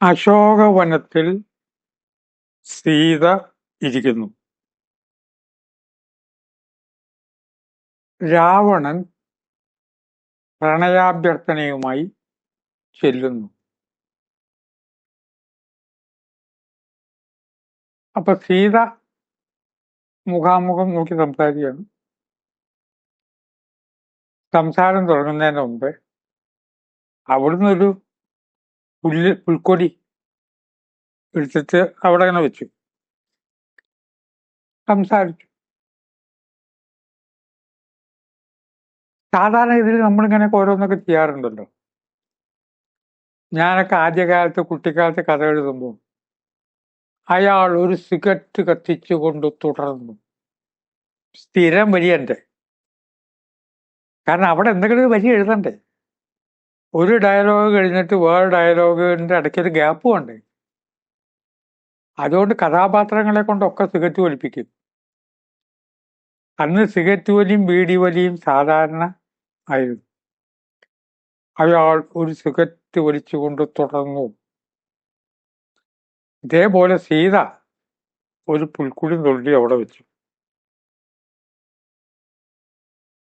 അശോകവനത്തിൽ സീത ഇരിക്കുന്നു. രാവണൻ പ്രണയാഭ്യർത്ഥനയുമായി ചെല്ലുന്നു. അപ്പൊ സീത മുഖാമുഖം നോക്കി സംസാരിക്കുകയാണ്. സംസാരം തുടങ്ങുന്നതിന് മുമ്പ് അവിടുന്ന് ഒരു പുല്ല് പുൽക്കൊടി എടുത്തിട്ട് അവിടെ അങ്ങനെ വെച്ചു. സംസാരിച്ചു. സാധാരണ ഇതിൽ നമ്മളിങ്ങനെ ഓരോന്നൊക്കെ ചെയ്യാറുണ്ടല്ലോ. ഞാനൊക്കെ ആദ്യകാലത്ത് കുട്ടിക്കാലത്ത് കഥ എഴുതുമ്പോൾ അയാൾ ഒരു സിഗരറ്റ് കത്തിച്ചുകൊണ്ട് തുടർന്നു. സ്ഥിരം വരിയണ്ടേ കാരണം അവിടെ എന്തെങ്കിലും ഒരു വരി എഴുതണ്ടേ? ഒരു ഡയലോഗ് കഴിഞ്ഞിട്ട് വേറെ ഡയലോഗിന്റെ ഇടയ്ക്ക് ഒരു ഗ്യാപ്പ് വേണ്ടേ അതുകൊണ്ട് കഥാപാത്രങ്ങളെ കൊണ്ടൊക്കെ സിഗറ്റ് വലിപ്പിക്കും. അന്ന് സിഗറ്റ് വലിയും ബീഡി വലിയും സാധാരണ ആയിരുന്നു. അയാൾ ഒരു സിഗരറ്റ് വലിച്ചുകൊണ്ട് തുടർന്നു ഇതേപോലെ സീത ഒരു പുൽക്കുടി തൊള്ളി അവിടെ വെച്ചു.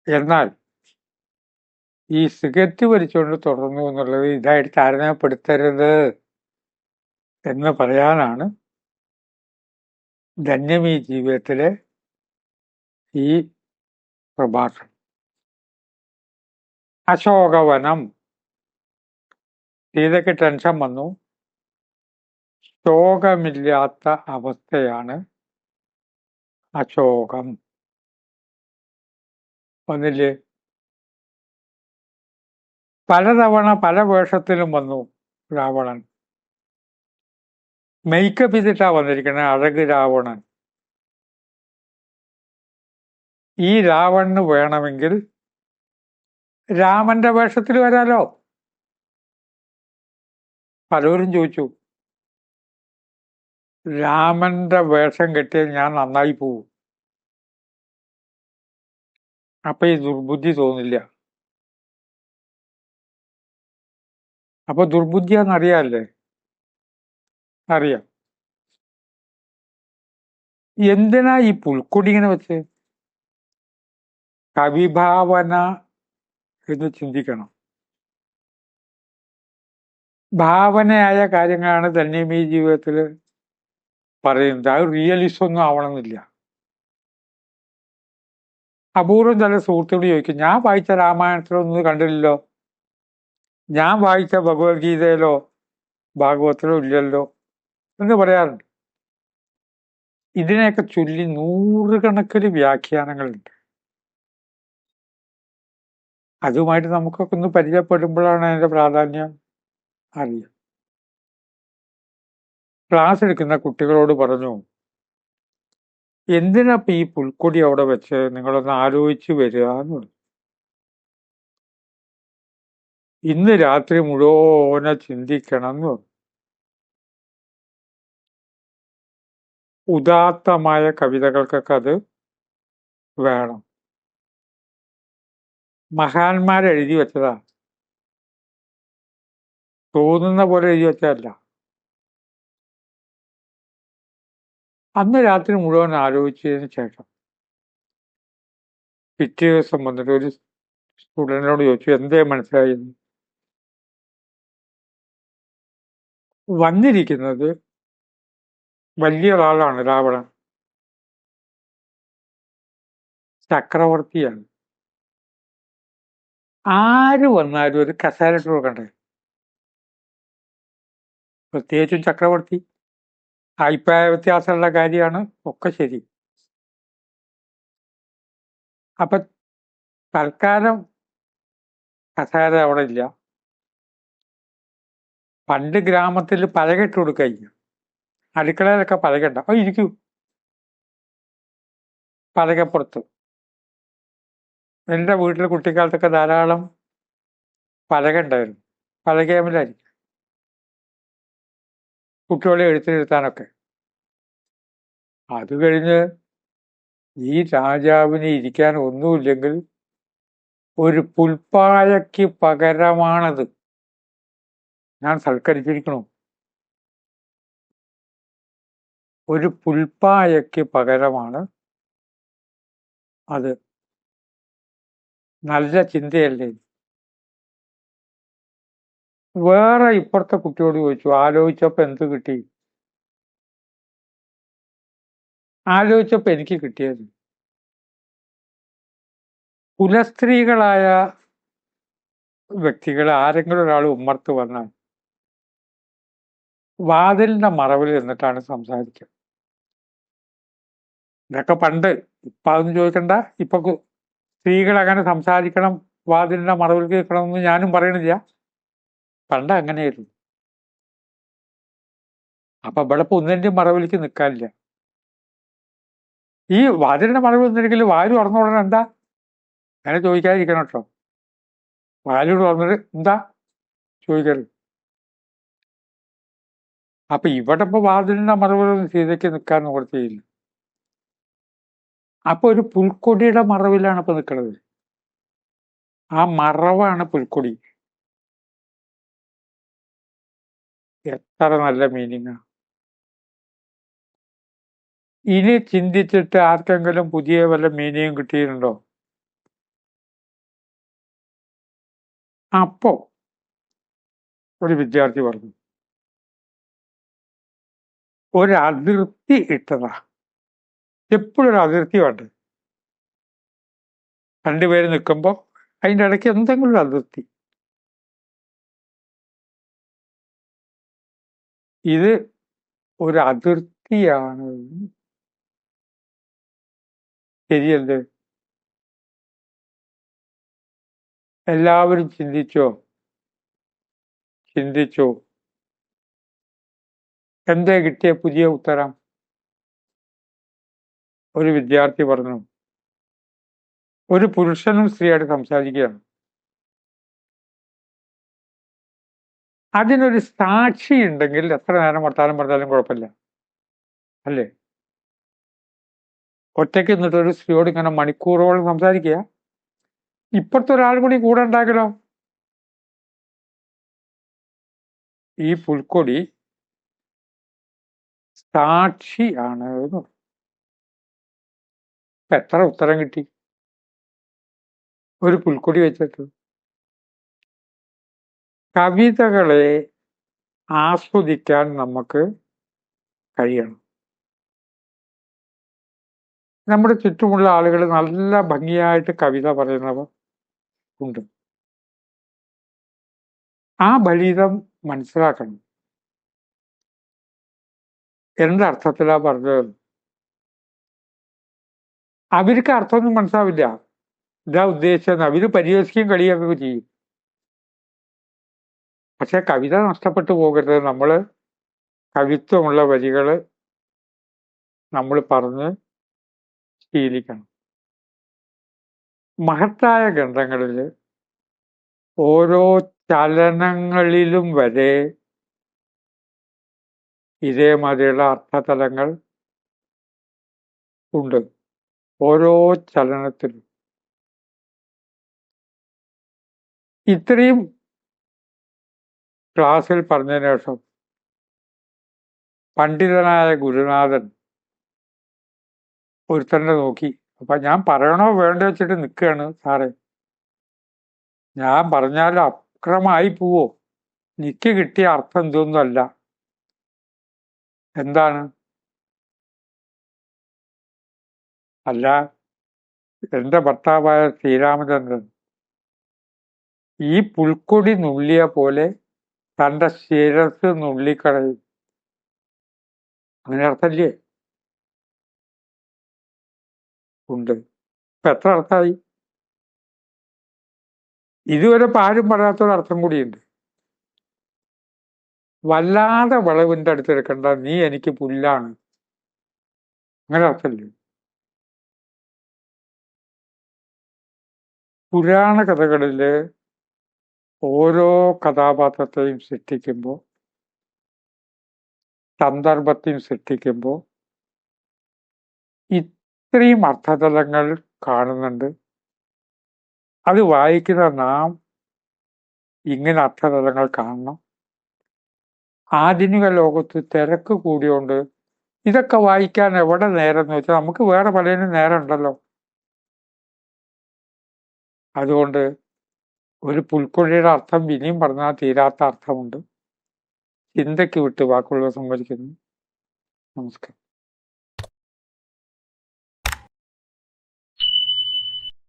എന്നാൽ ഈ സിഗരറ്റ് വലിച്ചുകൊണ്ട് തുടർന്നു എന്നുള്ളത് ഇതായിട്ട് താരതമ്യപ്പെടുത്തരുത് എന്ന് പറയാനാണ് ധന്യമീ ജീവിതത്തിലെ ഈ പ്രഭാഷണം. അശോകവനം. സീതയ്ക്ക് ടെൻഷൻ വന്നു. ശോകമില്ലാത്ത അവസ്ഥയാണ് അശോകം. വന്നില്ലേ? പലതവണ പല വേഷത്തിലും വന്നു രാവണൻ. മേക്കപ്പ് ചെയ്തിട്ടാ വന്നിരിക്കുന്നത് അഴക് രാവണൻ. ഈ രാവണന് വേണമെങ്കിൽ രാമന്റെ വേഷത്തിൽ വരാലോ? പലരും ചോദിച്ചു. രാമന്റെ വേഷം കെട്ടിയാൽ ഞാൻ നന്നായി പോവും. അപ്പൊ ഈ ദുർബുദ്ധി തോന്നില്ല. അപ്പൊ ദുർബുദ്ധിയാന്ന് അറിയാല്ലേ? അറിയാം. എന്തിനാ ഈ പുൽക്കൊടി ഇങ്ങനെ വെച്ച്? കവിഭാവന എന്ന് ചിന്തിക്കണം. ഭാവനയായ കാര്യങ്ങളാണ് തന്നെയും ഈ ജീവിതത്തിൽ പറയുന്നത്. അത് റിയലിസം ഒന്നും ആവണമെന്നില്ല. അപൂർവം ചില സുഹൃത്തുക്കൾ ചോദിക്കും ഞാൻ വായിച്ച രാമായണത്തിലൊന്നും കണ്ടില്ലല്ലോ? ഞാൻ വായിച്ച ഭഗവത്ഗീതയിലോ ഭാഗവത്തിലോ ഇല്ലല്ലോ എന്ന് പറയാറുണ്ട്. ഇതിനെയൊക്കെ ചൊല്ലി നൂറുകണക്കിന് വ്യാഖ്യാനങ്ങളുണ്ട്. അതുമായിട്ട് നമുക്കൊക്കെ ഒന്ന് പരിചയപ്പെടുമ്പോഴാണ് അതിന്റെ പ്രാധാന്യം അറിയാം ക്ലാസ് എടുക്കുന്ന കുട്ടികളോട് പറഞ്ഞു എന്തിനാ ഈ പുൽക്കൊടി അവിടെ വെച്ച് നിങ്ങളൊന്ന് ആലോചിച്ച് വരിക എന്ന്? പറഞ്ഞു ഇന്ന് രാത്രി മുഴുവനെ ചിന്തിക്കണം എന്ന് പറഞ്ഞു ഉദാത്തമായ കവിതകൾക്കൊക്കെ അത് വേണം. മഹാന്മാരെഴുതി വെച്ചതാ. തോന്നുന്ന പോലെ എഴുതി വെച്ചതല്ല. അന്ന് രാത്രി മുഴുവൻ ആലോചിച്ചതിന് ശേഷം പിറ്റേ ദിവസം വന്നിട്ട് ഒരു സ്റ്റുഡന്റിനോട് ചോദിച്ചു എന്തേ മനസ്സിലായി വന്നിരിക്കുന്നത് വലിയൊരാളാണ് രാവണൻ. ചക്രവർത്തിയാണ്. ആര് വന്നാലും ഒരു കസാരട്ട് കൊടുക്കണ്ടേ? പ്രത്യേകിച്ചും ചക്രവർത്തി. അഭിപ്രായ വ്യത്യാസമുള്ള കാര്യമാണ്. ഒക്കെ ശരി. അപ്പൊ തൽക്കാലം കസേര അവിടെ ഇല്ല. പണ്ട് ഗ്രാമത്തിൽ പലകെട്ട് കൊടുക്കുക അടുക്കളയിലൊക്കെ പലകെട്ട അപ്പൊ ഇരിക്കൂ പലകപ്പുറത്ത്. എന്റെ വീട്ടിൽ കുട്ടിക്കാലത്തൊക്കെ ധാരാളം പലക ഉണ്ടായിരുന്നു കുട്ടികളെ എഴുത്തിനിരുത്താനൊക്കെ. അത് കഴിഞ്ഞ് ഈ രാജാവിന് ഇരിക്കാൻ ഒന്നുമില്ലെങ്കിൽ ഒരു പുൽപ്പായയ്ക്ക് പകരമാണത്. ഞാൻ സൽക്കരിച്ചിരിക്കണു. ഒരു പുൽപ്പായയ്ക്ക് പകരമാണ് അത്. നല്ല ചിന്തയല്ലേ വേറെ ഇപ്പുറത്തെ കുട്ടിയോട് ചോദിച്ചു ആലോചിച്ചപ്പോ എന്ത് കിട്ടി? ആലോചിച്ചപ്പോ എനിക്ക് കിട്ടിയത്. കുലസ്ത്രീകളായ വ്യക്തികൾ ആരെങ്കിലും ഒരാൾ ഉമ്മർത്ത് വന്നാൽ വാതിലിന്റെ മറവിൽ ഇരുന്നിട്ടാണ് സംസാരിക്കുക. ഇതൊക്കെ പണ്ട് ഇപ്പൊ അതൊന്നും ചോദിക്കണ്ട. ഇപ്പൊ സ്ത്രീകൾ അങ്ങനെ സംസാരിക്കണം വാതിലിന്റെ മറവിൽ കേൾക്കണം എന്ന് ഞാനും പറയണില്ല. പണ്ട് അങ്ങനെയായിരുന്നു. അപ്പൊ ഇവിടെ ഇപ്പൊ ഒന്നിന്റെയും മറവിലേക്ക് നിൽക്കാനില്ല ഈ വാതിലിന്റെ മറവിൽ നിന്നിരിക്കൽ വാൽ തുറന്നു ഉടനെ എന്താ? അങ്ങനെ ചോദിക്കാതിരിക്കണം കേട്ടോ. വാൽ തുറന്നിട്ട് എന്താ? ചോദിക്കരുത്. അപ്പൊ ഇവിടെ ഇപ്പൊ വാതിലിന്റെ മറവിലൊന്നും സീതയ്ക്ക് നിൽക്കാൻ നിവർത്തിയില്ല അപ്പൊ ഒരു പുൽക്കൊടിയുടെ മറവിലാണ് ഇപ്പൊ നിൽക്കുന്നത് ആ മറവാണ് പുൽക്കൊടി. എത്ര നല്ല മീനിങ് ഇനി ചിന്തിച്ചിട്ട് ആർക്കെങ്കിലും പുതിയ വല്ല മീനിങ് കിട്ടിയിട്ടുണ്ടോ? അപ്പോ ഒരു വിദ്യാർത്ഥി പറഞ്ഞു. ഒരു അതിർത്തി ഇട്ടതാ. എപ്പോഴും ഒരു അതിർത്തി വേണ്ടത് രണ്ടുപേര് നിൽക്കുമ്പോൾ അതിന്റെ ഇടയ്ക്ക് എന്തെങ്കിലും ഒരു അതിർത്തി. ഇത് ഒരു അതിർത്തിയാണ് ശരിയല്ലേ എല്ലാവരും ചിന്തിച്ചോ? ചിന്തിച്ചോ? എന്തേ കിട്ടിയ പുതിയ ഉത്തരം? ഒരു വിദ്യാർത്ഥി പറഞ്ഞു. ഒരു പുരുഷനും സ്ത്രീയായിട്ട് സംസാരിക്കുകയാണ്. അതിനൊരു സാക്ഷി ഉണ്ടെങ്കിൽ എത്ര നേരം വർത്താനം പറഞ്ഞാലും കുഴപ്പമില്ല. അല്ലേ? ഒറ്റയ്ക്ക് നിന്നിട്ട് ഒരു സ്ത്രീയോട് ഇങ്ങനെ മണിക്കൂറോളം സംസാരിക്കുക. ഇപ്പുറത്തെ ഒരാൾ കൂടി കൂടെ ഉണ്ടാക്കലോ? ഈ പുൽക്കൊടി സാക്ഷി ആണ് എന്ന്. എത്ര ഉത്തരം കിട്ടി? ഒരു പുൽക്കൊടി വെച്ചിട്ട്. കവിതകളെ ആസ്വദിക്കാൻ നമുക്ക് കഴിയണം. നമ്മുടെ ചുറ്റുമുള്ള ആളുകൾ നല്ല ഭംഗിയായിട്ട് കവിത പറയുന്നവർ ഉണ്ട്. ആ ഫലിതം മനസ്സിലാക്കണം. എന്തർത്ഥത്തിലാ പറഞ്ഞത് അവർക്ക് അർത്ഥമൊന്നും മനസ്സിലാവില്ല. ഇതാ ഉദ്ദേശിച്ചത് അവർ പരിഹസിക്കുകയും കളിയൊക്കെ ചെയ്യും. പക്ഷെ കവിത നഷ്ടപ്പെട്ടു പോകരുത്. നമ്മൾ കവിത്വമുള്ള വരികൾ നമ്മൾ പറഞ്ഞ് ശീലിക്കണം. മഹത്തായ ഗ്രന്ഥങ്ങളിൽ ഓരോ ചലനങ്ങളിലും വരെ ഇതേമാതിരിയുള്ള അർത്ഥതലങ്ങൾ ഉണ്ട്. ഓരോ ചലനത്തിലും. ഇത്രയും ക്ലാസ്സിൽ പറഞ്ഞതിന് ശേഷം പണ്ഡിതനായ ഗുരുനാഥൻ ഒരുത്തന്നെ നോക്കി. അപ്പൊ ഞാൻ പറയണോ വേണ്ട വെച്ചിട്ട് നിൽക്കുകയാണ് സാറേ. ഞാൻ പറഞ്ഞാൽ അക്രമായി പോവോ. നിക്ക് കിട്ടിയ അർത്ഥം ഇതൊന്നും അല്ല. എന്താണ്? അല്ല എന്റെ ഭർത്താവായ ശ്രീരാമചന്ദ്രൻ ഈ പുൽക്കൊടി നുള്ളിയ പോലെ തന്റെ ശിരസ് നുള്ളിക്കളയും. അങ്ങനെ അർത്ഥമില്ലേ? ഉണ്ട്. ഇപ്പൊ എത്ര അർത്ഥമായി? ഇതുവരെ പാരും പറയാത്തൊരു പറയാത്തൊരർത്ഥം കൂടിയുണ്ട്. വല്ലാതെ വളവിന്റെ അടുത്ത് എടുക്കണ്ട നീ എനിക്ക് പുല്ലാണ്. അങ്ങനെ അർത്ഥമില്ലേ? പുരാണ കഥകളിൽ ഓരോ കഥാപാത്രത്തെയും സൃഷ്ടിക്കുമ്പോൾ സന്ദർഭത്തെയും സൃഷ്ടിക്കുമ്പോൾ ഇത്രയും അർത്ഥതലങ്ങൾ കാണുന്നുണ്ട്. അത് വായിക്കുന്ന നാം ഇങ്ങനെ അർത്ഥതലങ്ങൾ കാണണം. ആധുനിക ലോകത്ത് തിരക്ക് കൂടിയോണ്ട് ഇതൊക്കെ വായിക്കാൻ എവിടെ നേരം എന്ന് വെച്ചാൽ നമുക്ക് വേറെ പലതിനും നേരം ഉണ്ടല്ലോ. അതുകൊണ്ട് ഒരു പുൽക്കൊഴിയുടെ അർത്ഥം ഇനിയും പറഞ്ഞാൽ തീരാത്ത അർത്ഥമുണ്ട്. ചിന്തയ്ക്ക് വിട്ട് വാക്കുകൾ സംവദിക്കുന്നു. നമസ്കാരം.